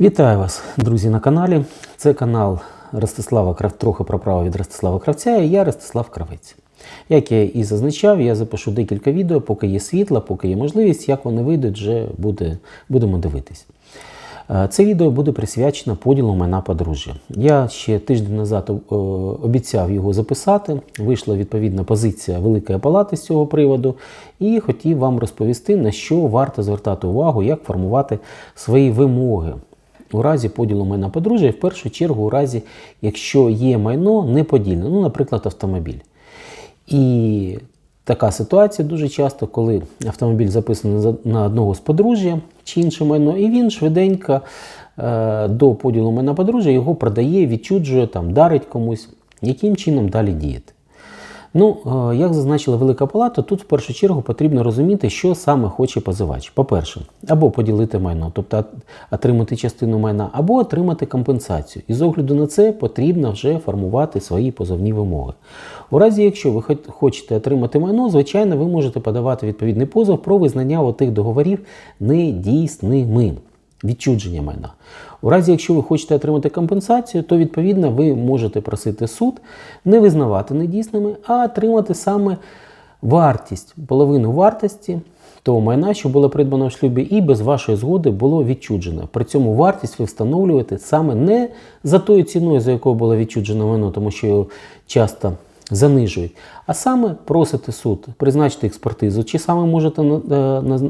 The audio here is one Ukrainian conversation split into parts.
Вітаю вас, друзі, на каналі. Це канал Ростислава Крав... трохи про право від Ростислава Кравця і я Ростислав Кравець. Як я і зазначав, я запишу декілька відео, поки є світло, поки є можливість, як вони вийдуть, вже буде, будемо дивитись. Е, Це відео буде присвячено поділу майна подружжя. Я ще тиждень назад е, обіцяв його записати. Вийшла відповідна позиція Великої Палати з цього приводу, і хотів вам розповісти, на що варто звертати увагу, як формувати свої вимоги у разі поділу майна подружжя, і в першу чергу у разі, якщо є майно неподільне, ну, наприклад, автомобіль. І така ситуація дуже часто, коли автомобіль записаний на одного з подружжя чи інше майно, і він швиденько е, до поділу майна подружжя його продає, відчуджує, там, дарить комусь, яким чином далі діяти. Ну, е, як зазначила Велика Палата, тут в першу чергу потрібно розуміти, що саме хоче позивач. По-перше, або поділити майно, тобто отримати частину майна, або отримати компенсацію. І з огляду на це потрібно вже формувати свої позовні вимоги. У разі, якщо ви хочете отримати майно, звичайно, ви можете подавати відповідний позов про визнання отих договорів недійсними. Відчудження майна. У разі, якщо ви хочете отримати компенсацію, то відповідно ви можете просити суд не визнавати недійсними, а отримати саме вартість, половину вартості того майна, що було придбано в шлюбі, і без вашої згоди було відчуджено. При цьому вартість ви встановлюєте саме не за тою ціною, за якою було відчуджено майно, тому що часто занижують, а саме просите суд призначити експертизу, чи саме можете е,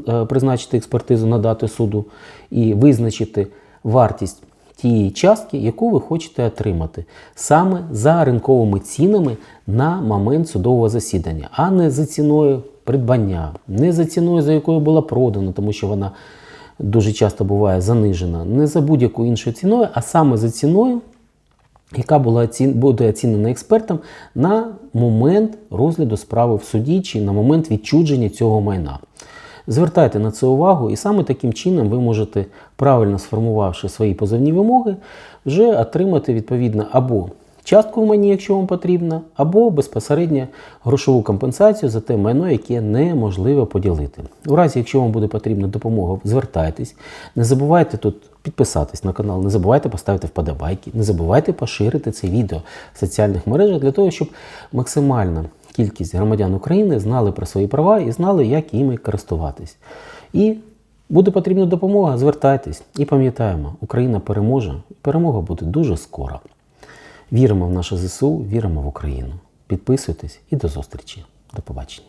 е, призначити експертизу, надати суду і визначити вартість тієї частки, яку ви хочете отримати, саме за ринковими цінами на момент судового засідання, а не за ціною придбання, не за ціною, за якою була продана, тому що вона дуже часто буває занижена, не за будь-якою іншою ціною, а саме за ціною, яка була оцін... буде оцінена експертом на момент розгляду справи в суді чи на момент відчудження цього майна. Звертайте на це увагу, і саме таким чином ви можете, правильно сформувавши свої позовні вимоги, вже отримати відповідно або частку в майні, якщо вам потрібно, або безпосередньо грошову компенсацію за те майно, яке неможливо поділити. У разі, якщо вам буде потрібна допомога, звертайтесь. Не забувайте тут підписатись на канал, не забувайте поставити вподобайки, не забувайте поширити це відео в соціальних мережах для того, щоб максимальна кількість громадян України знали про свої права і знали, як іми користуватись. І буде потрібна допомога, звертайтесь і пам'ятаємо, Україна переможе, перемога буде дуже скоро. Віримо в наше ЗСУ, віримо в Україну. Підписуйтесь і до зустрічі. До побачення.